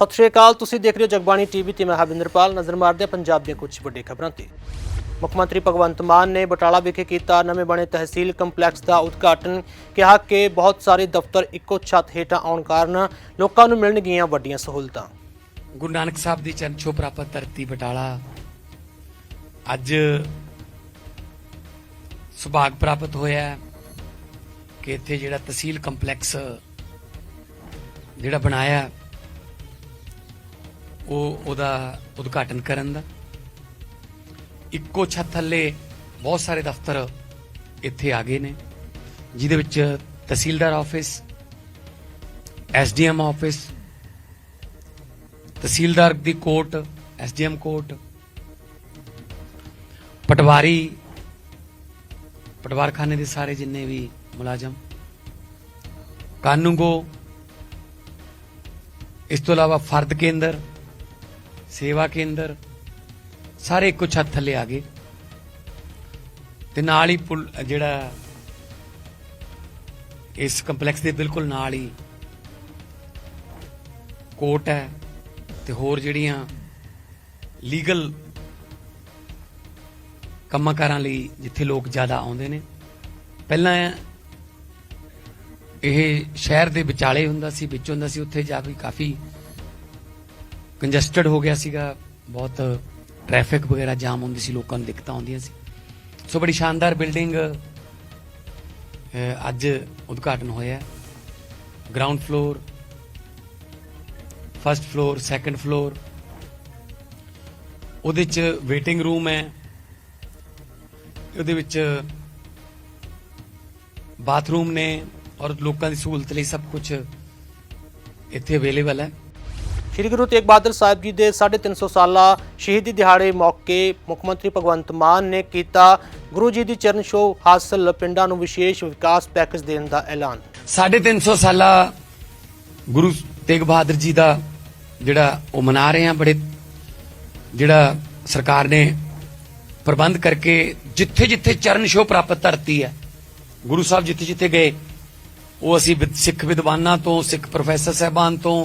ਸਤਿ ਸ਼੍ਰੀ ਅਕਾਲ, ਤੁਸੀਂ ਦੇਖ ਰਹੇ ਹੋ ਜਗਬਾਣੀ ਟੀਵੀ ਤੇ ਮੈਂ ਹਵਿੰਦਰਪਾਲ ਨਜ਼ਰ ਮਾਰਦੇ ਪੰਜਾਬ ਦੀਆਂ ਕੁਝ ਵੱਡੇ ਖਬਰਾਂ ਤੇ। ਮੁੱਖ ਮੰਤਰੀ ਭਗਵੰਤ ਮਾਨ ਨੇ ਬਟਾਲਾ ਵਿਖੇ ਕੀਤਾ ਨਵੇਂ ਬਣੇ ਤਹਿਸੀਲ ਕੰਪਲੈਕਸ ਦਾ ਉਦਘਾਟਨ, ਕਿਹਾ ਕਿ ਬਹੁਤ ਸਾਰੇ ਦਫ਼ਤਰ ਇੱਕੋ ਛੱਤ ਹੇਠਾਂ ਆਉਣ ਕਾਰਨ ਲੋਕਾਂ ਨੂੰ ਮਿਲਣਗੀਆਂ ਵੱਡੀਆਂ ਸਹੂਲਤਾਂ। ਗੁਰੂ ਨਾਨਕ ਸਾਹਿਬ ਦੀ ਚਰਨ ਛੋਹ ਪ੍ਰਾਪਤ ਧਰਤੀ ਬਟਾਲਾ, ਅੱਜ ਸੁਭਾਗ ਪ੍ਰਾਪਤ ਹੋਇਆ ਕਿ ਇੱਥੇ ਜਿਹੜਾ ਤਹਿਸੀਲ ਕੰਪਲੈਕਸ ਜਿਹੜਾ ਬਣਾਇਆ ਉਹ ਉਹਦਾ ਉਦਘਾਟਨ ਕਰਨ ਦਾ। ਇੱਕੋ ਛੱਤ ਥੱਲੇ ਬਹੁਤ ਸਾਰੇ ਦਫ਼ਤਰ ਇੱਥੇ ਆ ਗਏ ਨੇ, ਜਿਹਦੇ ਵਿੱਚ tehsildar office, SDM office, tehsildar ਦੀ ਕੋਰਟ, ਐਸਡੀਐਮ ਕੋਰਟ, ਪਟਵਾਰੀ, ਪਟਵਾਰਖਾਨੇ ਦੇ ਸਾਰੇ ਜਿੰਨੇ ਵੀ ਮੁਲਾਜ਼ਮ, ਕਾਨੂੰਗੋ, ਇਸ ਤੋਂ ਇਲਾਵਾ ਫਰਦ ਕੇਂਦਰ ਸੇਵਾ ਕੇਂਦਰ, ਸਾਰੇ ਇੱਕੋ ਛੱਤ ਥੱਲੇ ਆ ਗਏ। ਤੇ ਨਾਲ ਹੀ ਪੁਲ, ਜਿਹੜਾ ਇਸ ਕੰਪਲੈਕਸ ਦੇ ਬਿਲਕੁਲ ਨਾਲ ਹੀ ਕੋਰਟ ਹੈ ਤੇ ਹੋਰ ਜਿਹੜੀਆਂ ਲੀਗਲ ਕੰਮਕਾਰਾਂ ਲਈ ਜਿੱਥੇ ਲੋਕ ਜ਼ਿਆਦਾ ਆਉਂਦੇ ਨੇ। ਪਹਿਲਾਂ ਇਹ ਸ਼ਹਿਰ ਦੇ ਵਿਚਾਲੇ ਹੁੰਦਾ ਸੀ, ਵਿੱਚ ਹੁੰਦਾ ਸੀ, ਉੱਥੇ ਜਾ ਕੇ ਕਾਫੀ ਕੰਜਸਟਡ ਹੋ ਗਿਆ ਸੀਗਾ, ਬਹੁਤ ਟ੍ਰੈਫਿਕ ਵਗੈਰਾ ਜਾਮ ਹੁੰਦੀ ਸੀ, ਲੋਕਾਂ ਨੂੰ ਦਿੱਕਤਾਂ ਆਉਂਦੀਆਂ ਸੀ। ਸੋ ਬੜੀ ਸ਼ਾਨਦਾਰ ਬਿਲਡਿੰਗ ਅੱਜ ਉਦਘਾਟਨ ਹੋਇਆ ground floor first floor second floor ਉਹਦੇ ਚ ਵੇਟਿੰਗ ਰੂਮ ਹੈ। ਉਹਦੇ ਵਿੱਚ ਬਾਥਰੂਮ ਨੇ ਔਰ ਲੋਕਾਂ ਦੀ ਸਹੂਲਤ ਲਈ ਸਭ ਕੁਝ ਇੱਥੇ ਅਵੇਲੇਬਲ ਹੈ। ਸ਼੍ਰੀ ਗੁਰੂ ਤੇਗ ਬਹਾਦਰ ਸਾਹਿਬ ਜੀ ਦੇ 350 ਸਾਲਾ ਸ਼ਹੀਦੀ ਦਿਹਾੜੇ ਮੌਕੇ ਮੁੱਖ ਮੰਤਰੀ ਭਗਵੰਤ ਮਾਨ ਨੇ ਕੀਤਾ। ਗੁਰੂ ਜੀ ਦੀ ਚਰਨ ਛੋਹ ਹਾਸਲ, ਪਿੰਡਾਂ ਨੂੰ ਵਿਸ਼ੇਸ਼ ਵਿਕਾਸ ਪੈਕੇਜ ਦੇਣ ਦਾ ਐਲਾਨ। 350 ਸਾਲਾ ਗੁਰੂ ਤੇਗ ਬਹਾਦਰ ਜੀ ਦਾ ਜਿਹੜਾ ਉਹ ਮਨਾ ਰਹੇ ਆ ਬੜੇ, ਜਿਹੜਾ ਸਰਕਾਰ ਨੇ ਪ੍ਰਬੰਧ ਕਰਕੇ ਜਿੱਥੇ ਜਿੱਥੇ ਚਰਨ ਛੋਹ ਪ੍ਰਾਪਤ ਧਰਤੀ ਹੈ, ਗੁਰੂ ਸਾਹਿਬ ਜਿੱਥੇ ਜਿੱਥੇ ਗਏ, ਉਹ ਅਸੀਂ ਸਿੱਖ ਵਿਦਵਾਨਾਂ ਤੋਂ, ਸਿੱਖ ਪ੍ਰੋਫੈਸਰ ਸਹਿਬਾਨ ਤੋਂ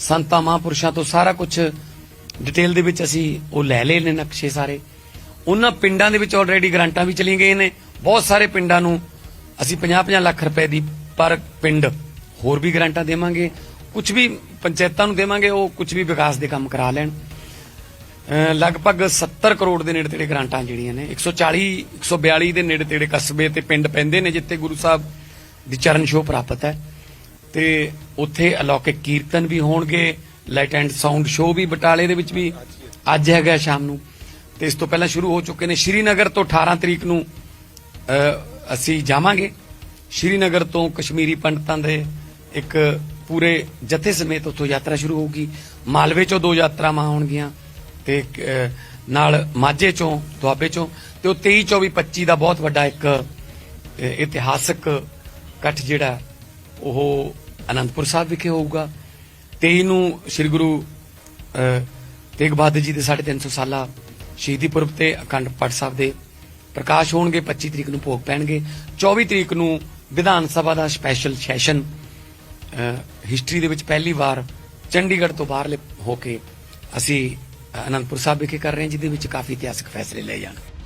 ਸੰਤਾਂ ਮਹਾਂਪੁਰਸ਼ਾਂ ਤੋਂ ਸਾਰਾ ਕੁਝ ਡਿਟੇਲ ਦੇ ਵਿੱਚ ਅਸੀਂ ਉਹ ਲੈ ਲਏ ਨੇ ਨਕਸ਼ੇ ਸਾਰੇ। ਉਹਨਾਂ ਪਿੰਡਾਂ ਦੇ ਵਿੱਚ ਆਲਰੇਡੀ ਗ੍ਰਾਂਟਾਂ ਵੀ ਚਲੀਆਂ ਗਈਆਂ ਨੇ। ਬਹੁਤ ਸਾਰੇ ਪਿੰਡਾਂ ਨੂੰ ਅਸੀਂ 50-50 ਲੱਖ ਰੁਪਏ ਦੀ ਪਰ ਪਿੰਡ ਹੋਰ ਵੀ ਗ੍ਰਾਂਟਾਂ ਦੇਵਾਂਗੇ। ਕੁਝ ਵੀ ਪੰਚਾਇਤਾਂ ਨੂੰ ਦੇਵਾਂਗੇ, ਉਹ ਕੁਝ ਵੀ ਵਿਕਾਸ ਦੇ ਕੰਮ ਕਰਾ ਲੈਣ। ਲਗਭਗ 70 ਕਰੋੜ ਦੇ ਨੇੜੇ ਤੇੜੇ ਗ੍ਰਾਂਟਾਂ ਜਿਹੜੀਆਂ ਨੇ 140 142 ਦੇ ਨੇੜੇ ਤੇੜੇ ਕਸਬੇ ਤੇ ਪਿੰਡ ਪੈਂਦੇ ਨੇ, ਜਿੱਥੇ ਗੁਰੂ ਸਾਹਿਬ ਦੀ ਚਰਨ ਛੋਹ ਪ੍ਰਾਪਤ ਹੈ। ਤੇ ਉੱਥੇ ਅਲੌਕਿਕ ਕੀਰਤਨ ਵੀ ਹੋਣਗੇ ਲਾਈਟ ਐਂਡ ਸਾਊਂਡ ਸ਼ੋਅ ਵੀ ਬਟਾਲੇ ਦੇ ਵਿੱਚ ਵੀ ਅੱਜ ਹੈਗਾ ਸ਼ਾਮ ਨੂੰ। ਤੇ ਇਸ ਤੋਂ ਪਹਿਲਾਂ ਸ਼ੁਰੂ ਹੋ ਚੁੱਕੇ ਨੇ ਸ਼੍ਰੀਨਗਰ ਤੋਂ 18 ਤਰੀਕ ਨੂੰ ਅਸੀਂ ਜਾਵਾਂਗੇ। ਸ਼੍ਰੀਨਗਰ ਤੋਂ ਕਸ਼ਮੀਰੀ ਪੰਡਤਾਂ ਦੇ ਇੱਕ ਪੂਰੇ ਜਥੇ ਸਮੇਤ ਉੱਥੋਂ ਯਾਤਰਾ ਸ਼ੁਰੂ ਹੋਊਗੀ। ਮਾਲਵੇ ਚੋਂ ਦੋ ਯਾਤਰਾਵਾਂ ਹੋਣਗੀਆਂ ਤੇ ਨਾਲ ਮਾਝੇ ਚੋਂ, ਦੁਆਬੇ ਚੋਂ ਤੇ ਉਹ 23 24 25 ਦਾ ਬਹੁਤ ਵੱਡਾ ਇੱਕ ਇਤਿਹਾਸਕ ਇਕੱਠ ਜਿਹੜਾ ਉਹ ਅਨੰਦਪੁਰ ਸਾਹਿਬ ਵਿਖੇ ਹੋਊਗਾ। 23 ਨੂੰ ਸ੍ਰੀ ਗੁਰੂ ਤੇਗ ਬਹਾਦਰ ਜੀ ਦੇ 350 ਸਾਲਾ ਸ਼ਹੀਦੀ ਪੁਰਬ ਤੇ ਅਖੰਡ ਪਾਠ ਸਾਹਿਬ ਦੇ ਪ੍ਰਕਾਸ਼ ਹੋਣਗੇ 25 ਤਰੀਕ ਨੂੰ ਭੋਗ ਪੈਣਗੇ। 24 ਤਰੀਕ ਨੂੰ ਵਿਧਾਨ ਸਭਾ ਦਾ ਸਪੈਸ਼ਲ ਸੈਸ਼ਨ ਹਿਸਟਰੀ ਦੇ ਵਿੱਚ ਪਹਿਲੀ ਵਾਰ ਚੰਡੀਗੜ੍ਹ ਤੋਂ ਬਾਹਰਲੇ ਹੋ ਕੇ ਅਸੀਂ ਅਨੰਦਪੁਰ ਸਾਹਿਬ ਵਿਖੇ ਕਰ ਰਹੇ ਹਾਂ, ਜਿਹਦੇ ਵਿੱਚ ਕਾਫੀ ਇਤਿਹਾਸਕ ਫੈਸਲੇ ਲਏ ਜਾਣਗੇ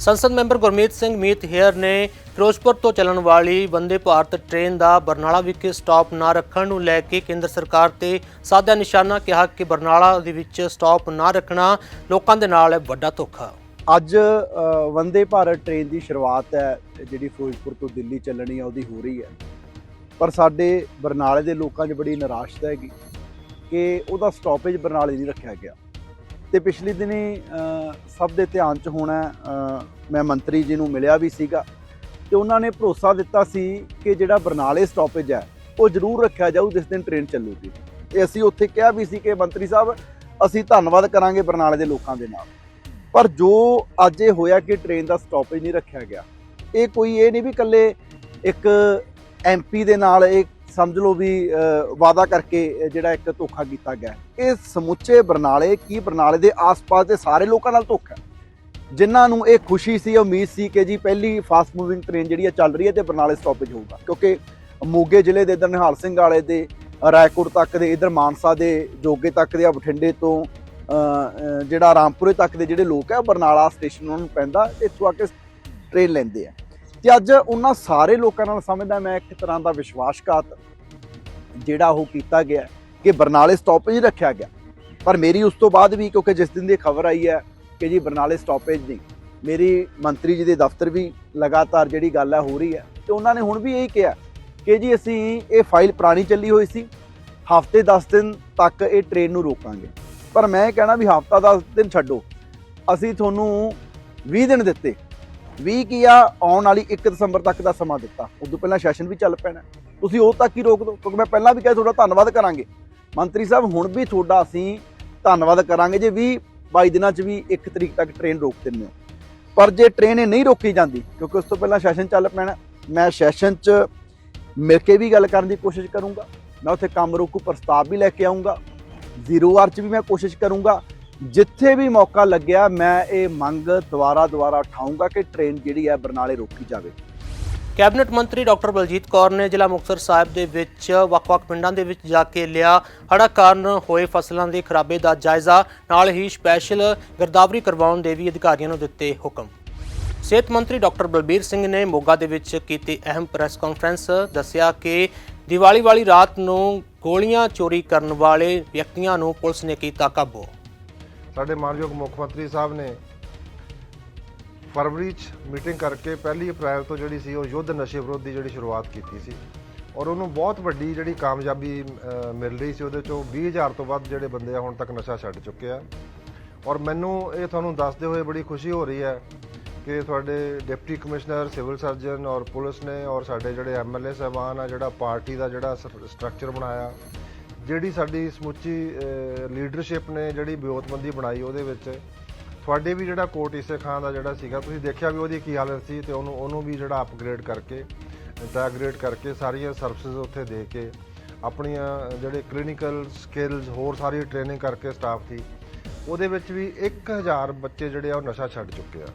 ਸੰਸਦ ਮੈਂਬਰ ਗੁਰਮੀਤ ਸਿੰਘ ਮੀਤ ਹੇਅਰ ਨੇ ਫਿਰੋਜ਼ਪੁਰ ਤੋਂ ਚੱਲਣ ਵਾਲੀ ਵੰਦੇ ਭਾਰਤ ਟ੍ਰੇਨ ਦਾ ਬਰਨਾਲਾ ਵਿਖੇ ਸਟਾਪ ਨਾ ਰੱਖਣ ਨੂੰ ਲੈ ਕੇ ਕੇਂਦਰ ਸਰਕਾਰ ਤੇ ਸਾਧਿਆ ਨਿਸ਼ਾਨਾ ਕਿਹਾ ਕਿ ਬਰਨਾਲਾ ਦੇ ਵਿੱਚ ਸਟਾਪ ਨਾ ਰੱਖਣਾ ਲੋਕਾਂ ਦੇ ਨਾਲ ਵੱਡਾ ਧੋਖਾ। ਅੱਜ ਵੰਦੇ ਭਾਰਤ ਟ੍ਰੇਨ ਦੀ ਸ਼ੁਰੂਆਤ ਹੈ, ਜਿਹੜੀ ਫਿਰੋਜ਼ਪੁਰ ਤੋਂ ਦਿੱਲੀ ਚੱਲਣੀ ਹੈ ਉਹਦੀ ਹੋ ਰਹੀ ਹੈ। ਪਰ ਸਾਡੇ ਬਰਨਾਲੇ ਦੇ ਲੋਕਾਂ 'ਚ ਬੜੀ ਨਿਰਾਸ਼ਤਾ ਹੈਗੀ ਕਿ ਉਹਦਾ ਸਟਾਪੇਜ ਬਰਨਾਲੇ ਨਹੀਂ ਰੱਖਿਆ ਗਿਆ। ਤੇ ਪਿਛਲੇ ਦਿਨੀ ਸਭ ਦੇ ਧਿਆਨ 'ਚ ਹੋਣਾ ਮੈਂ ਮੰਤਰੀ ਜੀ ਨੂੰ ਮਿਲਿਆ ਵੀ ਸੀਗਾ ਤੇ ਉਹਨਾਂ ਨੇ ਭਰੋਸਾ ਦਿੱਤਾ ਸੀ ਕਿ ਜਿਹੜਾ ਬਰਨਾਲੇ ਸਟਾਪੇਜ ਹੈ, ਉਹ ਜ਼ਰੂਰ ਰੱਖਿਆ ਜਾਊ ਜਿਸ ਦਿਨ ਟ੍ਰੇਨ ਚੱਲੂਗੀ। ਤੇ ਅਸੀਂ ਉੱਥੇ ਕਿਹਾ ਵੀ ਸੀ ਕਿ ਮੰਤਰੀ ਸਾਹਿਬ, ਅਸੀਂ ਧੰਨਵਾਦ ਕਰਾਂਗੇ ਬਰਨਾਲੇ ਦੇ ਲੋਕਾਂ ਦੇ ਨਾਲ। ਪਰ ਜੋ ਅੱਜ ਇਹ ਹੋਇਆ ਕਿ ਟ੍ਰੇਨ ਦਾ ਸਟਾਪੇਜ ਨਹੀਂ ਰੱਖਿਆ ਗਿਆ, ਇਹ ਕੋਈ ਇਹ ਨਹੀਂ ਵੀ ਇਕੱਲੇ ਇੱਕ ਐਮਪੀ ਦੇ ਨਾਲ ਇਹ ਸਮਝ ਲਓ ਵੀ ਵਾਅਦਾ ਕਰਕੇ ਜਿਹੜਾ ਇੱਕ ਧੋਖਾ ਕੀਤਾ ਗਿਆ ਇਹ ਸਮੁੱਚੇ ਬਰਨਾਲੇ, ਕੀ ਬਰਨਾਲੇ ਦੇ ਆਸ-ਪਾਸ ਦੇ ਸਾਰੇ ਲੋਕਾਂ ਨਾਲ ਧੋਖਾ ਜਿਨ੍ਹਾਂ ਨੂੰ ਇਹ ਖੁਸ਼ੀ ਸੀ, ਉਮੀਦ ਸੀ ਕਿ ਜੀ ਪਹਿਲੀ ਫਾਸਟ ਮੂਵਿੰਗ ਟ੍ਰੇਨ ਜਿਹੜੀ ਹੈ ਚੱਲ ਰਹੀ ਹੈ ਤੇ ਬਰਨਾਲੇ ਸਟਾਪੇਜ ਹੋਊਗਾ। ਕਿਉਂਕਿ ਮੋਗੇ ਜ਼ਿਲ੍ਹੇ ਦੇ ਇੱਧਰ ਨਿਹਾਲ ਸਿੰਘ ਵਾਲੇ ਦੇ, ਰਾਏਕੋਟ ਤੱਕ ਦੇ, ਇਧਰ ਮਾਨਸਾ ਦੇ, ਜੋਗੇ ਤੱਕ ਦੇ, ਆ ਬਠਿੰਡੇ ਤੋਂ ਜਿਹੜਾ ਰਾਮਪੁਰੇ ਤੱਕ ਦੇ ਜਿਹੜੇ ਲੋਕ ਆ, ਉਹ ਬਰਨਾਲਾ ਸਟੇਸ਼ਨ ਉਹਨਾਂ ਨੂੰ ਪੈਂਦਾ, ਇੱਥੋਂ ਆ ਕੇ ਟ੍ਰੇਨ ਲੈਂਦੇ ਆ। ਤੇ ਅੱਜ ਉਹਨਾਂ ਸਾਰੇ ਲੋਕਾਂ ਨਾਲ ਸਮਝਦਾ ਮੈਂ ਇੱਕ ਤਰ੍ਹਾਂ ਦਾ ਵਿਸ਼ਵਾਸਘਾਤ ਜਿਹੜਾ ਉਹ ਕੀਤਾ ਗਿਆ ਕਿ ਬਰਨਾਲੇ ਸਟਾਪੇਜ ਰੱਖਿਆ ਗਿਆ। ਪਰ ਮੇਰੀ ਉਸ ਤੋਂ ਬਾਅਦ ਵੀ, ਕਿਉਂਕਿ ਜਿਸ ਦਿਨ ਦੀ ਖਬਰ ਆਈ ਹੈ ਕਿ ਜੀ ਬਰਨਾਲੇ ਸਟਾਪੇਜ ਦੀ, ਮੇਰੀ ਮੰਤਰੀ ਜੀ ਦੇ ਦਫ਼ਤਰ ਵੀ ਲਗਾਤਾਰ ਜਿਹੜੀ ਗੱਲ ਹੈ ਹੋ ਰਹੀ ਹੈ। ਤੇ ਉਹਨਾਂ ਨੇ ਹੁਣ ਵੀ ਇਹੀ ਕਿਹਾ ਕਿ ਜੀ ਅਸੀਂ ਇਹ ਫਾਈਲ ਪੁਰਾਣੀ ਚੱਲੀ ਹੋਈ ਸੀ, ਹਫ਼ਤੇ 10 ਦਿਨ ਤੱਕ ਇਹ ਟ੍ਰੇਨ ਨੂੰ ਰੋਕਾਂਗੇ। ਪਰ ਮੈਂ ਕਹਿਣਾ ਵੀ ਹਫ਼ਤਾ 10 ਦਿਨ ਛੱਡੋ। ਅਸੀਂ ਤੁਹਾਨੂੰ 20 ਦਿਨ ਦਿੱਤੇ। 20 ਕੀ ਆ, ਆਉਣ ਵਾਲੀ 1 ਦਸੰਬਰ ਤੱਕ ਦਾ ਸਮਾਂ ਦਿੱਤਾ। ਉਦੋਂ ਪਹਿਲਾਂ ਸੈਸ਼ਨ ਵੀ ਚੱਲ ਪੈਣਾ। ਤੁਸੀਂ ਉਹ ਤੱਕ ਹੀ ਰੋਕ ਦਿਓ ਕਿਉਂਕਿ ਮੈਂ ਪਹਿਲਾਂ ਵੀ ਕਿਹਾ ਤੁਹਾਡਾ ਧੰਨਵਾਦ ਕਰਾਂਗੇ। ਮੰਤਰੀ ਸਾਹਿਬ, ਹੁਣ ਵੀ ਤੁਹਾਡਾ ਅਸੀਂ ਧੰਨਵਾਦ ਕਰਾਂਗੇ ਜੇ 20 22 ਦਿਨਾਂ 'ਚ ਵੀ 1 ਤਰੀਕ ਤੱਕ ਟ੍ਰੇਨ ਰੋਕ ਦਿੰਦੇ ਹੋ। ਪਰ ਜੇ ਟ੍ਰੇਨ ਇਹ ਨਹੀਂ ਰੋਕੀ ਜਾਂਦੀ, ਕਿਉਂਕਿ ਉਸ ਤੋਂ ਪਹਿਲਾਂ ਸੈਸ਼ਨ ਚੱਲ ਪੈਣਾ, ਮੈਂ ਸੈਸ਼ਨ 'ਚ ਮਿਲ ਕੇ ਵੀ ਗੱਲ ਕਰਨ ਦੀ ਕੋਸ਼ਿਸ਼ ਕਰੂੰਗਾ, ਮੈਂ ਉੱਥੇ ਕੰਮ ਰੋਕੂ, ਪ੍ਰਸਤਾਵ ਵੀ ਲੈ ਕੇ ਆਉਂਗਾ ਜ਼ੀਰੋ ਆਰ 'ਚ ਵੀ ਮੈਂ ਕੋਸ਼ਿਸ਼ ਕਰੂੰਗਾ। ਜਿੱਥੇ ਵੀ ਮੌਕਾ ਲੱਗਿਆ, ਮੈਂ ਇਹ ਮੰਗ ਦੁਬਾਰਾ ਦੁਬਾਰਾ ਉਠਾਊਂਗਾ ਕਿ ਟ੍ਰੇਨ ਜਿਹੜੀ ਹੈ ਬਰਨਾਲੇ ਰੋਕੀ ਜਾਵੇ। ਕੈਬਨਿਟ ਮੰਤਰੀ ਡਾਕਟਰ ਬਲਜੀਤ ਕੌਰ ਨੇ ਜ਼ਿਲ੍ਹਾ ਮੁਕਤਸਰ ਸਾਹਿਬ ਦੇ ਵਿੱਚ ਵੱਖ-ਵੱਖ ਪਿੰਡਾਂ ਦੇ ਵਿੱਚ ਜਾ ਕੇ ਲਿਆ ਹੜ੍ਹਾਂ ਕਾਰਨ ਹੋਏ ਫਸਲਾਂ ਦੇ ਖਰਾਬੇ ਦਾ ਜਾਇਜ਼ਾ। ਨਾਲ ਹੀ ਸਪੈਸ਼ਲ ਗਿਰਦਾਵਰੀ ਕਰਵਾਉਣ ਦੇ ਵੀ ਅਧਿਕਾਰੀਆਂ ਨੂੰ ਦਿੱਤੇ ਹੁਕਮ। ਸਿਹਤ ਮੰਤਰੀ ਡਾਕਟਰ ਬਲਬੀਰ ਸਿੰਘ ਨੇ ਮੋਗਾ ਦੇ ਵਿੱਚ ਕੀਤੀ ਅਹਿਮ ਪ੍ਰੈਸ ਕਾਨਫਰੰਸ, ਦੱਸਿਆ ਕਿ ਦੀਵਾਲੀ ਵਾਲੀ ਰਾਤ ਨੂੰ ਗੋਲੀਆਂ ਚੋਰੀ ਕਰਨ ਵਾਲੇ ਵਿਅਕਤੀਆਂ ਨੂੰ ਪੁਲਿਸ ਨੇ ਕੀਤਾ ਕਾਬੂ। ਸਾਡੇ ਮਾਨਯੋਗ ਮੁੱਖ ਮੰਤਰੀ ਸਾਹਿਬ ਨੇ ਫਰਵਰੀ 'ਚ ਮੀਟਿੰਗ ਕਰਕੇ ਪਹਿਲੀ ਅਪ੍ਰੈਲ ਤੋਂ ਜਿਹੜੀ ਸੀ ਉਹ ਯੁੱਧ ਨਸ਼ੇ ਵਿਰੋਧ ਦੀ ਜਿਹੜੀ ਸ਼ੁਰੂਆਤ ਕੀਤੀ ਸੀ ਔਰ ਉਹਨੂੰ ਬਹੁਤ ਵੱਡੀ ਜਿਹੜੀ ਕਾਮਯਾਬੀ ਮਿਲ ਰਹੀ ਸੀ ਉਹਦੇ ਚੋਂ 20000 ਤੋਂ ਵੱਧ ਜਿਹੜੇ ਬੰਦੇ ਆ ਹੁਣ ਤੱਕ ਨਸ਼ਾ ਛੱਡ ਚੁੱਕੇ ਆ। ਔਰ ਮੈਨੂੰ ਇਹ ਤੁਹਾਨੂੰ ਦੱਸਦੇ ਹੋਏ ਬੜੀ ਖੁਸ਼ੀ ਹੋ ਰਹੀ ਹੈ ਕਿ ਤੁਹਾਡੇ ਡਿਪਟੀ ਕਮਿਸ਼ਨਰ, ਸਿਵਲ ਸਰਜਨ ਔਰ ਪੁਲਿਸ ਨੇ ਔਰ ਸਾਡੇ ਜਿਹੜੇ ਐਮਐਲਏ ਸਾਹਿਬਾਨ ਆ, ਜਿਹੜਾ ਪਾਰਟੀ ਦਾ ਜਿਹੜਾ ਸਟਰਕਚਰ ਬਣਾਇਆ, ਜਿਹੜੀ ਸਾਡੀ ਸਮੁੱਚੀ ਲੀਡਰਸ਼ਿਪ ਨੇ ਜਿਹੜੀ ਵਿਉਂਤਬੰਦੀ ਬਣਾਈ ਉਹਦੇ ਵਿੱਚ ਤੁਹਾਡੇ ਵੀ ਜਿਹੜਾ ਕੋਟ ਇਸੇ ਖਾਨ ਦਾ ਜਿਹੜਾ ਸੀਗਾ, ਤੁਸੀਂ ਦੇਖਿਆ ਵੀ ਉਹਦੀ ਕੀ ਹਾਲਤ ਸੀ ਤੇ ਉਹਨੂੰ ਉਹਨੂੰ ਵੀ ਜਿਹੜਾ ਅਪਗ੍ਰੇਡ ਕਰਕੇ ਇੰਟੈਗ੍ਰੇਟ ਕਰਕੇ ਸਾਰੀਆਂ ਸਰਵਿਸਿਜ਼ ਉੱਥੇ ਦੇ ਕੇ, ਆਪਣੀਆਂ ਜਿਹੜੇ ਕਲੀਨਿਕਲ ਸਕਿੱਲਸ ਹੋਰ ਸਾਰੀ ਟ੍ਰੇਨਿੰਗ ਕਰਕੇ ਸਟਾਫ ਦੀ, ਉਹਦੇ ਵਿੱਚ ਵੀ 1000 ਬੱਚੇ ਜਿਹੜੇ ਆ ਉਹ ਨਸ਼ਾ ਛੱਡ ਚੁੱਕੇ ਆ।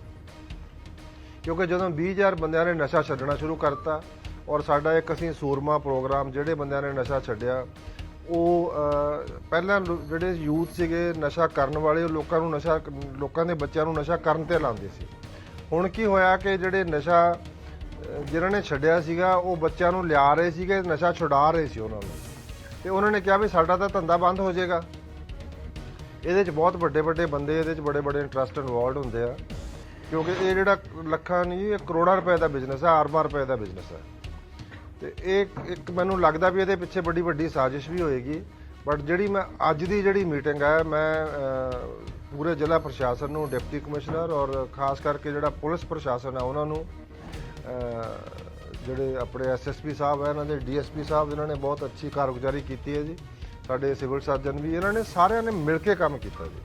ਕਿਉਂਕਿ ਜਦੋਂ 20000 ਬੰਦਿਆਂ ਨੇ ਨਸ਼ਾ ਛੱਡਣਾ ਸ਼ੁਰੂ ਕਰਤਾ, ਔਰ ਸਾਡਾ ਇੱਕ ਅਸੀਂ ਸੂਰਮਾ ਪ੍ਰੋਗਰਾਮ ਜਿਹੜੇ ਬੰਦਿਆਂ ਨੇ ਨਸ਼ਾ ਛੱਡਿਆ ਉਹ ਪਹਿਲਾਂ ਲੋ- ਜਿਹੜੇ ਯੂਥ ਸੀਗੇ ਨਸ਼ਾ ਕਰਨ ਵਾਲੇ ਉਹ ਲੋਕਾਂ ਨੂੰ ਨਸ਼ਾ ਲੋਕਾਂ ਦੇ ਬੱਚਿਆਂ ਨੂੰ ਨਸ਼ਾ ਕਰਨ ਤੇ ਲਾਉਂਦੇ ਸੀ। ਹੁਣ ਕੀ ਹੋਇਆ ਕਿ ਜਿਹੜੇ ਨਸ਼ਾ ਅਹ, ਜਿਨ੍ਹਾਂ ਨੇ ਛੱਡਿਆ ਸੀਗਾ ਉਹ ਬੱਚਿਆਂ ਨੂੰ ਲਿਆ ਰਹੇ ਸੀਗੇ ਨਸ਼ਾ ਛੁਡਾ ਰਹੇ ਸੀ ਉਹਨਾਂ ਨੂੰ। ਤੇ ਉਹਨਾਂ ਨੇ ਕਿਹਾ ਵੀ ਸਾਡਾ ਤਾਂ ਧੰਦਾ ਬੰਦ ਹੋ ਜਾਏਗਾ। ਇਹਦੇ 'ਚ ਬਹੁਤ ਵੱਡੇ ਵੱਡੇ ਬੰਦੇ ਇਹਦੇ 'ਚ ਬੜੇ ਬੜੇ ਇੰਟਰਸਟ ਇਨਵੋਲਡ ਹੁੰਦੇ ਆ। ਕਿਉਂਕਿ ਇਹ ਜਿਹੜਾ ਲੱਖਾਂ ਨਹੀਂ ਇਹ ਕਰੋੜਾਂ ਰੁਪਏ ਦਾ ਬਿਜ਼ਨਸ ਹੈ ਅਰਬਾਂ ਰੁਪਏ ਦਾ ਬਿਜ਼ਨਸ ਹੈ ਤੇ ਇਹ ਇੱਕ ਮੈਨੂੰ ਲੱਗਦਾ ਵੀ ਇਹਦੇ ਪਿੱਛੇ ਬੜੀ ਵੱਡੀ ਸਾਜ਼ਿਸ਼ ਵੀ ਹੋਏਗੀ। ਬਟ ਜਿਹੜੀ ਮੈਂ ਅੱਜ ਦੀ ਜਿਹੜੀ ਮੀਟਿੰਗ ਹੈ, ਮੈਂ ਪੂਰੇ ਜ਼ਿਲ੍ਹਾ ਪ੍ਰਸ਼ਾਸਨ ਨੂੰ, ਡਿਪਟੀ ਕਮਿਸ਼ਨਰ ਔਰ ਖਾਸ ਕਰਕੇ ਜਿਹੜਾ ਪੁਲਿਸ ਪ੍ਰਸ਼ਾਸਨ ਹੈ, ਉਹਨਾਂ ਨੂੰ ਜਿਹੜੇ ਆਪਣੇ ਐਸਐਸਪੀ ਸਾਹਿਬ ਹੈ, ਇਹਨਾਂ ਦੇ ਡੀਐਸਪੀ ਸਾਹਿਬ, ਜਿਨ੍ਹਾਂ ਨੇ ਬਹੁਤ ਅੱਛੀ ਕਾਰਗੁਜ਼ਾਰੀ ਕੀਤੀ ਹੈ ਜੀ। ਸਾਡੇ ਸਿਵਲ ਸਰਜਨ ਵੀ, ਇਹਨਾਂ ਨੇ ਸਾਰਿਆਂ ਨੇ ਮਿਲ ਕੇ ਕੰਮ ਕੀਤਾ ਜੀ।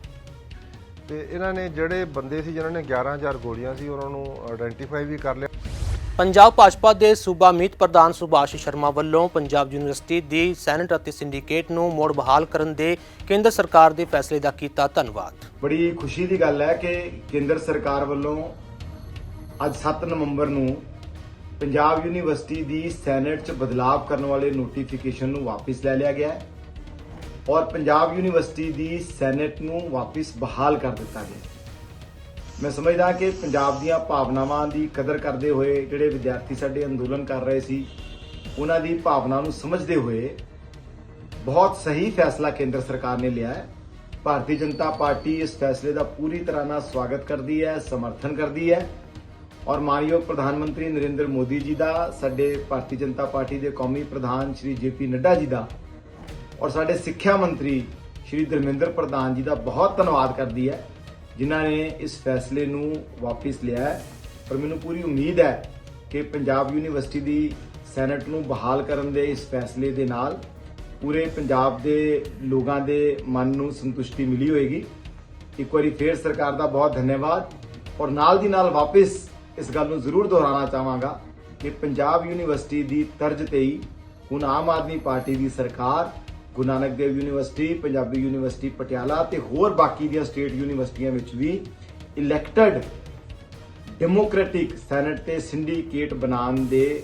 ਤੇ ਇਹਨਾਂ ਨੇ ਜਿਹੜੇ ਬੰਦੇ ਸੀ, ਜਿਨ੍ਹਾਂ ਨੇ 11000 ਗੋਲੀਆਂ ਸੀ, ਉਹਨਾਂ ਨੂੰ ਆਇਡੈਂਟੀਫਾਈ ਵੀ ਕਰ ਲਿਆ। ਪੰਜਾਬ ਭਾਜਪਾ ਦੇ ਸੂਬਾ ਮੀਤ ਪ੍ਰਧਾਨ ਸੁਭਾਸ਼ ਸ਼ਰਮਾ ਵੱਲੋਂ ਪੰਜਾਬ ਯੂਨੀਵਰਸਿਟੀ ਦੀ ਸੈਨੇਟ ਅਤੇ ਸਿੰਡੀਕੇਟ ਨੂੰ ਮੁੜ ਬਹਾਲ ਕਰਨ ਦੇ ਕੇਂਦਰ ਸਰਕਾਰ ਦੇ ਫੈਸਲੇ ਦਾ ਕੀਤਾ ਧੰਨਵਾਦ। ਬੜੀ ਖੁਸ਼ੀ ਦੀ ਗੱਲ ਹੈ ਕਿ ਕੇਂਦਰ ਸਰਕਾਰ ਵੱਲੋਂ ਅੱਜ 7 ਨਵੰਬਰ ਨੂੰ ਪੰਜਾਬ ਯੂਨੀਵਰਸਿਟੀ ਦੀ ਸੈਨੇਟ 'ਚ ਬਦਲਾਅ ਕਰਨ ਵਾਲੇ ਨੋਟੀਫਿਕੇਸ਼ਨ ਨੂੰ ਵਾਪਸ ਲੈ ਲਿਆ ਗਿਆ ਹੈ ਔਰ ਪੰਜਾਬ ਯੂਨੀਵਰਸਿਟੀ ਦੀ ਸੈਨੇਟ ਨੂੰ ਵਾਪਸ ਬਹਾਲ ਕਰ ਦਿੱਤਾ ਗਿਆ ਮੈਂ ਸਮਝਦਾ ਕਿ ਪੰਜਾਬ ਦੀਆਂ ਭਾਵਨਾਵਾਂ ਦੀ ਕਦਰ ਕਰਦੇ ਹੋਏ ਜਿਹੜੇ ਵਿਦਿਆਰਥੀ ਸਾਡੇ ਅੰਦੋਲਨ ਕਰ ਰਹੇ ਸੀ, ਉਹਨਾਂ ਦੀ ਭਾਵਨਾ ਨੂੰ ਸਮਝਦੇ ਹੋਏ ਬਹੁਤ ਸਹੀ ਫੈਸਲਾ ਕੇਂਦਰ ਸਰਕਾਰ ਨੇ ਲਿਆ ਹੈ। ਭਾਰਤੀ ਜਨਤਾ ਪਾਰਟੀ ਇਸ ਫੈਸਲੇ ਦਾ ਪੂਰੀ ਤਰ੍ਹਾਂ ਨਾਲ ਸਵਾਗਤ ਕਰਦੀ ਹੈ, ਸਮਰਥਨ ਕਰਦੀ ਹੈ ਔਰ ਮਾਨਯੋਗ ਪ੍ਰਧਾਨ ਮੰਤਰੀ ਨਰਿੰਦਰ ਮੋਦੀ ਜੀ ਦਾ, ਸਾਡੇ ਭਾਰਤੀ ਜਨਤਾ ਪਾਰਟੀ ਦੇ ਕੌਮੀ ਪ੍ਰਧਾਨ ਸ਼੍ਰੀ ਜੇਪੀ ਨੱਡਾ ਜੀ ਦਾ ਔਰ ਸਾਡੇ ਸਿੱਖਿਆ ਮੰਤਰੀ ਸ਼੍ਰੀ ਧਰਮਿੰਦਰ ਪ੍ਰਧਾਨ ਜੀ ਦਾ ਬਹੁਤ ਧੰਨਵਾਦ ਕਰਦੀ ਹੈ। ਜਿਨ੍ਹਾਂ ਨੇ ਇਸ ਫੈਸਲੇ ਨੂੰ ਵਾਪਸ ਲਿਆ ਹੈ। ਪਰ ਮੈਨੂੰ ਪੂਰੀ ਉਮੀਦ ਹੈ ਕਿ ਪੰਜਾਬ ਯੂਨੀਵਰਸਿਟੀ ਦੀ ਸੈਨੇਟ ਨੂੰ ਬਹਾਲ ਕਰਨ ਦੇ ਇਸ ਫੈਸਲੇ ਦੇ ਨਾਲ ਪੂਰੇ ਪੰਜਾਬ ਦੇ ਲੋਕਾਂ ਦੇ ਮਨ ਨੂੰ ਸੰਤੁਸ਼ਟੀ ਮਿਲੀ ਹੋਏਗੀ। ਇੱਕ ਵਾਰੀ ਫੇਰ ਸਰਕਾਰ ਦਾ ਬਹੁਤ ਧੰਨਵਾਦ ਔਰ ਨਾਲ ਦੀ ਨਾਲ ਵਾਪਸ ਇਸ ਗੱਲ ਨੂੰ ਜ਼ਰੂਰ ਦੁਹਰਾਉਣਾ ਚਾਹਾਂਗਾ ਕਿ ਪੰਜਾਬ ਯੂਨੀਵਰਸਿਟੀ ਦੀ ਤਰਜ਼ ਤੇ ਹੀ ਹੁਣ ਆਮ ਆਦਮੀ ਪਾਰਟੀ ਦੀ ਸਰਕਾਰ ਗੁਰੂ ਨਾਨਕ ਦੇਵ ਯੂਨੀਵਰਸਿਟੀ, ਪੰਜਾਬੀ ਯੂਨੀਵਰਸਿਟੀ, ਪਟਿਆਲਾ ਤੇ ਹੋਰ ਬਾਕੀ ਦੀਆਂ ਸਟੇਟ ਯੂਨੀਵਰਸਿਟੀਆਂ ਵਿੱਚ ਵੀ ਇਲੈਕਟਡ ਡੈਮੋਕ੍ਰੈਟਿਕ ਸੈਨੇਟ ਤੇ ਸਿੰਡੀਕੇਟ ਬਣਾਉਣ ਦੇ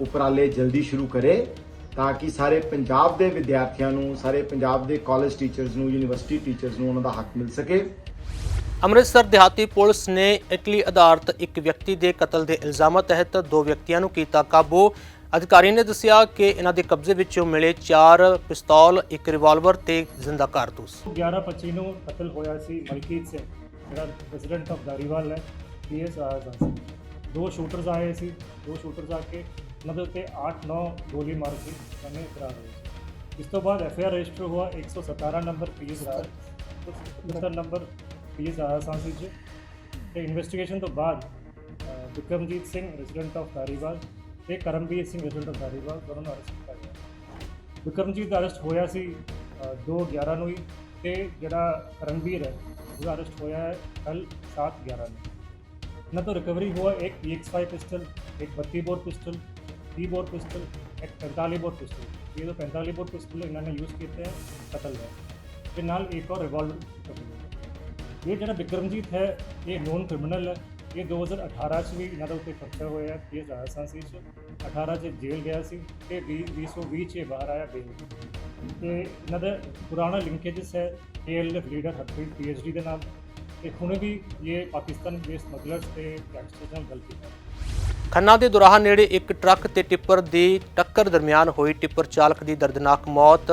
ਉਪਰਾਲੇ ਜਲਦੀ ਸ਼ੁਰੂ ਕਰੇ ਤਾਂ ਕਿ ਸਾਰੇ ਪੰਜਾਬ ਦੇ ਵਿਦਿਆਰਥੀਆਂ ਨੂੰ, ਸਾਰੇ ਪੰਜਾਬ ਦੇ ਕਾਲਜ ਟੀਚਰਸ ਨੂੰ ਯੂਨੀਵਰਸਿਟੀ ਟੀਚਰਸ ਨੂੰ ਉਹਨਾਂ ਦਾ ਹੱਕ ਮਿਲ ਸਕੇ। ਅੰਮ੍ਰਿਤਸਰ ਦਿਹਾਤੀ ਪੁਲਿਸ ਨੇ ਇਟਲੀ ਆਧਾਰਿਤ ਇੱਕ ਵਿਅਕਤੀ ਦੇ ਕਤਲ ਦੇ ਇਲਜ਼ਾਮਾਂ ਤਹਿਤ ਦੋ ਵਿਅਕਤੀਆਂ ਨੂੰ ਕੀਤਾ ਕਾਬੂ। ਅਧਿਕਾਰੀ ਨੇ ਦੱਸਿਆ ਕਿ ਇਹਨਾਂ ਦੇ ਕਬਜ਼ੇ ਵਿੱਚੋਂ ਮਿਲੇ ਚਾਰ ਪਿਸਤੌਲ ਇੱਕ ਰਿਵਾਲਵਰ ਤੇ ਜ਼ਿੰਦਾ ਕਾਰਤੂਸ। 11 25 ਨੂੰ ਕਤਲ ਹੋਇਆ ਸੀ ਮਲਕੀਤ ਸਿੰਘ ਜਿਹੜਾ ਰੈਜ਼ੀਡੈਂਟ ਆਫ ਦਾਰੀਵਾਲ ਹੈ ਪੀਐਸ ਆਇਆ ਸੀ ਦੋ ਸ਼ੂਟਰਸ ਆਏ ਸੀ ਦੋ ਸ਼ੂਟਰਸ ਆ ਕੇ ਉਹਨਾਂ ਦੇ ਉੱਤੇ 8-9 ਗੋਲੀ ਮਾਰ ਕੇ ਉਹਨੇ ਫਰਾਰ ਹੋਏ ਇਸ ਤੋਂ ਬਾਅਦ ਐਫਆਈਆਰ ਰਜਿਸਟਰ ਹੋਇਆ 117 number PS Raj 77 number PS ਆਇਆ ਸਾਂਸੀ ਚ ਤੇ ਇਨਵੈਸਟੀਗੇਸ਼ਨ ਤੋਂ ਬਾਅਦ ਅ, ਵਿਕਰਮਜੀਤ ਸਿੰਘ ਰੈਜ਼ੀਡੈਂਟ ਆਫ ਦਾਰੀਵਾਲ ਤੇ ਕਰਮਵੀਰ ਸਿੰਘ ਰੈਜ਼ੀਡੈਂਟ ਆਫ ਦਾਰੀਵਾਲ ਦੋਨੋਂ ਨੂੰ ਅਰੈਸਟ ਕੀਤਾ ਗਿਆ ਵਿਕਰਮਜੀਤ ਦਾ ਅਰੈਸਟ ਹੋਇਆ ਸੀ 2/11 ਨੂੰ ਹੀ ਤੇ ਜਿਹੜਾ ਕਰਮਵੀਰ ਹੈ ਉਹਦਾ ਅਰੈਸਟ ਹੋਇਆ ਹੈ ਕੱਲ 7/11 ਨੂੰ ਇਹਨਾਂ ਤੋਂ ਰਿਕਵਰੀ हुआ एक PX5 पिस्टल एक 32 बोर पिस्टल 30 बोर पिस्टल एक 45 बोर पिस्टल ये जो 45 बोर पिस्टल इन्होंने यूज़ किए हैं कतल है ਤੇ ਨਾਲ ਇੱਕ ਔਰ ਰਿਵਾਲਵਰ ਇਹ ਜਿਹੜਾ ਵਿਕਰਮਜੀਤ ਹੈ ਇਹ ਨੋਨ ਕ੍ਰਿਮੀਨਲ ਹੈ ਇਹ 2018 ਚ ਵੀ ਇਹਨਾਂ ਦਾ ਉੱਤੇ ਪਰਚਾ ਹੋਇਆ ਹੈ ਕੇਸ ਰਾਜਸਥਾਨ ਸੀ ਚ। 18 ਚ ਜੇਲ੍ਹ ਗਿਆ ਸੀ ਤੇ 2020 ਚ ਇਹ ਬਾਹਰ ਆਇਆ ਬੇਲ ਤੇ ਇਹਨਾਂ ਦਾ ਪੁਰਾਣਾ ਲਿੰਕੇਜਸ ਹੈ ਏਐਲਐਫ ਲੀਡਰ ਹਰਪ੍ਰੀਤ ਪੀਐਚਡੀ ਦੇ ਨਾਲ ਤੇ ਹੁਣ ਵੀ ਇਹ ਪਾਕਿਸਤਾਨ ਦੇ ਸਮਗਲਰਸ ਤੇ ਗੈਂਗਸਟਰਸ ਨਾਲ ਗੱਲ ਕੀਤਾ। ਖੰਨਾ ਦੇ ਦੁਰਾਹਾ ਨੇੜੇ ਇੱਕ ਟਰੱਕ ਤੇ ਟਿੱਪਰ ਦੀ ਟੱਕਰ ਦਰਮਿਆਨ ਹੋਈ। ਟਿੱਪਰ ਚਾਲਕ ਦੀ ਦਰਦਨਾਕ ਮੌਤ,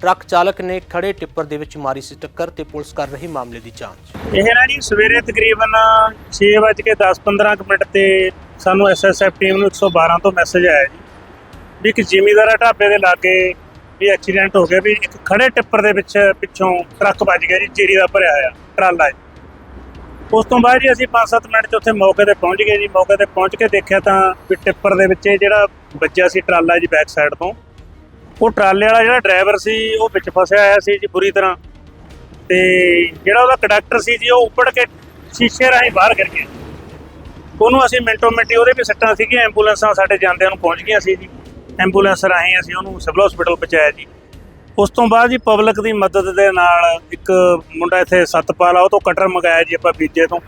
ਟਰੱਕ ਚਾਲਕ ਨੇ ਖੜੇ ਟਿੱਪਰ ਦੇ ਵਿੱਚ ਮਾਰੀ ਸੀ ਟੱਕਰ ਤੇ ਪੁਲਿਸ ਕਰ ਰਹੀ ਮਾਮਲੇ ਦੀ ਜਾਂਚ। ਇਹ ਨਾ ਜੀ, ਸਵੇਰੇ ਤਕਰੀਬਨ 6:10-15 ਮਿੰਟ ਤੇ ਸਾਨੂੰ ਐਸਐਸਐਫ ਟੀਮ ਨੂੰ 112 ਤੋਂ ਮੈਸੇਜ ਆਇਆ ਜੀ ਵੀ ਇੱਕ ਜ਼ਿਮੀਂਦਾਰਾ ਢਾਬੇ ਦੇ ਲਾਗੇ ਵੀ ਐਕਸੀਡੈਂਟ ਹੋ ਗਿਆ ਵੀ ਇੱਕ ਖੜੇ ਟਿੱਪਰ ਦੇ ਵਿੱਚ ਪਿੱਛੋਂ ਟਰੱਕ ਵੱਜ ਗਿਆ ਜੀ ਚੀਰੀ ਦਾ ਭਰਿਆ ਹੋਇਆ ਟਰਾਲਾ ਉਸ ਤੋਂ ਬਾਅਦ ਜੀ ਅਸੀਂ 5-7 ਮਿੰਟ 'ਚ ਉੱਥੇ ਮੌਕੇ ਤੇ ਪਹੁੰਚ ਗਏ ਜੀ। ਮੌਕੇ ਤੇ ਪਹੁੰਚ ਕੇ ਦੇਖਿਆ ਤਾਂ ਵੀ ਟਿੱਪਰ ਦੇ ਵਿੱਚ ਇਹ ਜਿਹੜਾ ਵੱਜਿਆ ਸੀ ਟਰਾਲਾ ਜੀ ਬੈਕ ਸਾਈਡ ਤੋਂ, ਉਹ ਟਰਾਲੇ ਵਾਲਾ ਜਿਹੜਾ ਡਰਾਈਵਰ ਸੀ, ਉਹ ਵਿੱਚ ਫਸਿਆ ਹੋਇਆ ਸੀ ਜੀ ਬੁਰੀ ਤਰ੍ਹਾਂ। ਤੇ ਜਿਹੜਾ ਉਹਦਾ ਕੰਡਕਟਰ ਸੀ ਜੀ, ਉਹ ਉੱਪੜ ਕੇ ਸ਼ੀਸ਼ੇ ਰਾਹੀਂ ਬਾਹਰ ਗਿਰ ਗਿਆ। ਉਹਨੂੰ ਅਸੀਂ ਮਿੰਟੋ ਮਿੰਟੀ ਉਹਦੇ ਵੀ ਸੱਟਾਂ ਸੀਗੀਆਂ, ਐਂਬੂਲੈਂਸਾਂ ਸਾਡੇ ਜਾਂਦਿਆਂ ਨੂੰ ਪਹੁੰਚ ਗਈਆਂ ਸੀ ਜੀ। ਐਂਬੂਲੈਂਸ ਰਾਹੀਂ ਅਸੀਂ ਉਹਨੂੰ ਸਿਵਲ ਹਸਪੀਟਲ ਪਹੁੰਚਾਇਆ ਜੀ। ਉਸ ਤੋਂ ਬਾਅਦ ਜੀ ਪਬਲਿਕ ਦੀ ਮਦਦ ਦੇ ਨਾਲ ਇੱਕ ਮੁੰਡਾ ਇੱਥੇ ਸਤਪਾਲ ਆ, ਉਹ ਤੋਂ ਕਟਰ ਮੰਗਾਇਆ ਜੀ ਆਪਾਂ ਬੀਜੇ ਤੋਂ।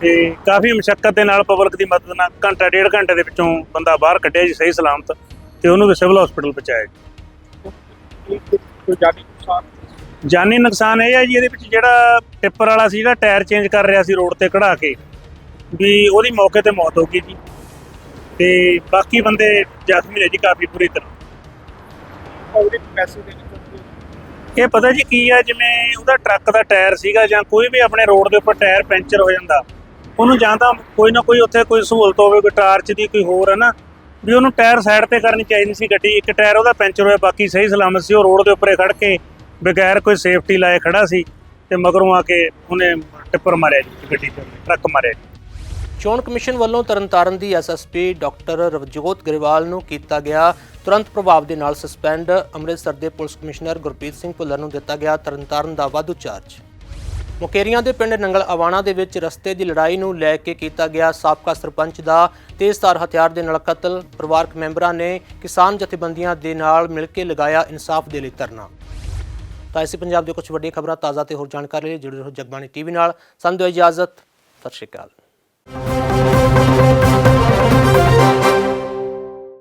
ਤੇ ਕਾਫੀ ਮੁਸ਼ਕਲ ਦੇ ਨਾਲ ਪਬਲਿਕ ਦੀ ਮਦਦ ਨਾਲ ਘੰਟਾ, ਡੇਢ ਘੰਟੇ ਦੇ ਵਿੱਚੋਂ ਬੰਦਾ ਬਾਹਰ ਕੱਢਿਆ ਜੀ ਸਹੀ ਸਲਾਮਤ ਤੇ ਉਹਨੂੰ ਵੀ ਸਿਵਲ ਹਸਪੀਟਲ ਪਹੁੰਚਾਇਆ ਜੀ। ਜਾਨੀ ਨੁਕਸਾਨ ਇਹ ਹੈ ਜੀ, ਇਹਦੇ ਵਿੱਚ ਜਿਹੜਾ ਟਿੱਪਰ ਵਾਲਾ ਸੀ ਜਿਹੜਾ ਟਾਇਰ ਚੇਂਜ ਕਰ ਰਿਹਾ ਸੀ ਰੋਡ ਤੇ ਕਢਾ ਕੇ, ਵੀ ਉਹਦੀ ਮੌਕੇ ਤੇ ਮੌਤ ਹੋ ਗਈ ਜੀ। ਤੇ ਬਾਕੀ ਬੰਦੇ ਜ਼ਖਮੀ ਨੇ ਜੀ ਕਾਫੀ ਬੁਰੀ ਤਰ੍ਹਾਂ। ਇਹ ਪਤਾ ਜੀ ਕੀ ਹੈ ਜਿਵੇਂ ਉਹਦਾ ਟਰੱਕ ਦਾ ਟਾਇਰ ਸੀਗਾ ਜਾਂ ਕੋਈ ਵੀ ਆਪਣੇ ਰੋਡ ਦੇ ਉੱਪਰ ਟਾਇਰ ਪੈਂਚਰ ਹੋ ਜਾਂਦਾ ਉਹਨੂੰ ਜਾਂ ਤਾਂ ਕੋਈ ਨਾ ਕੋਈ ਉੱਥੇ ਕੋਈ ਸਹੂਲਤ ਹੋਵੇ ਕੋਈ ਟਾਰਚ ਦੀ ਕੋਈ ਹੋਰ ਹੈ ਨਾ ਵੀ ਉਹਨੂੰ ਟਾਇਰ ਸਾਈਡ ਤੇ ਕਰਨੀ ਚਾਹੀਦੀ ਸੀ ਗੱਡੀ ਇੱਕ ਟਾਇਰ ਉਹਦਾ ਪੈਂਚਰ ਹੋਇਆ ਬਾਕੀ ਸਹੀ ਸਲਾਮਤ ਸੀ ਉਹ ਰੋਡ ਦੇ ਉੱਪਰ ਹੀ ਖੜ ਕੇ ਬਗੈਰ ਕੋਈ ਸੇਫਟੀ ਲਾਏ ਖੜਾ ਸੀ ਤੇ ਮਗਰੋਂ ਆ ਕੇ ਉਹਨੇ ਟਿੱਪਰ ਮਾਰਿਆ ਜੀ ਗੱਡੀ ਤੇ ਟਰੱਕ ਮਾਰਿਆ ਚੋਣ ਕਮਿਸ਼ਨ ਵੱਲੋਂ ਤਰਨਤਾਰਨ ਦੀ ਐਸਐਸਪੀ ਡਾਕਟਰ ਰਵਜੋਤ ਗਰੇਵਾਲ ਨੂੰ ਕੀਤਾ ਗਿਆ ਤੁਰੰਤ ਪ੍ਰਭਾਵ ਦੇ ਨਾਲ ਸਸਪੈਂਡ ਅੰਮ੍ਰਿਤਸਰ ਦੇ ਪੁਲਿਸ ਕਮਿਸ਼ਨਰ ਗੁਰਪ੍ਰੀਤ ਸਿੰਘ ਭੁੱਲਰ ਨੂੰ ਦਿੱਤਾ ਗਿਆ ਤਰਨਤਾਰਨ ਦਾ ਵਾਧੂ ਚਾਰਜ ਮੁਕੇਰੀਆਂ ਦੇ ਪਿੰਡ ਨੰਗਲ ਅਵਾਣਾ ਦੇ ਵਿੱਚ ਰਸਤੇ ਦੀ ਲੜਾਈ ਨੂੰ ਲੈ ਕੇ ਕੀਤਾ ਗਿਆ ਸਾਬਕਾ ਸਰਪੰਚ ਦਾ ਤੇਜ਼ਧਾਰ ਹਥਿਆਰ ਦੇ ਨਾਲ ਕਤਲ। ਪਰਿਵਾਰਕ ਮੈਂਬਰਾਂ ਨੇ ਕਿਸਾਨ ਜਥੇਬੰਦੀਆਂ ਦੇ ਨਾਲ ਮਿਲ ਕੇ ਲਗਾਇਆ ਇਨਸਾਫ ਦੇ ਲਈ ਧਰਨਾ। ਤਾਂ ਇਸੇ ਪੰਜਾਬ ਦੇ ਕੁਝ ਵੱਡੀਆਂ ਖਬਰਾਂ ਤਾਜ਼ਾ ਤੇ ਹੋਰ ਜਾਣਕਾਰੀ ਲਈ ਜੁੜੇ ਰਹੋ ਜਗਬਾਣੀ ਟੀਵੀ ਨਾਲ। ਸਾਨੂੰ ਦਿਓ ਇਜਾਜ਼ਤ, ਸਤਿ ਸ਼੍ਰੀ ਅਕਾਲ।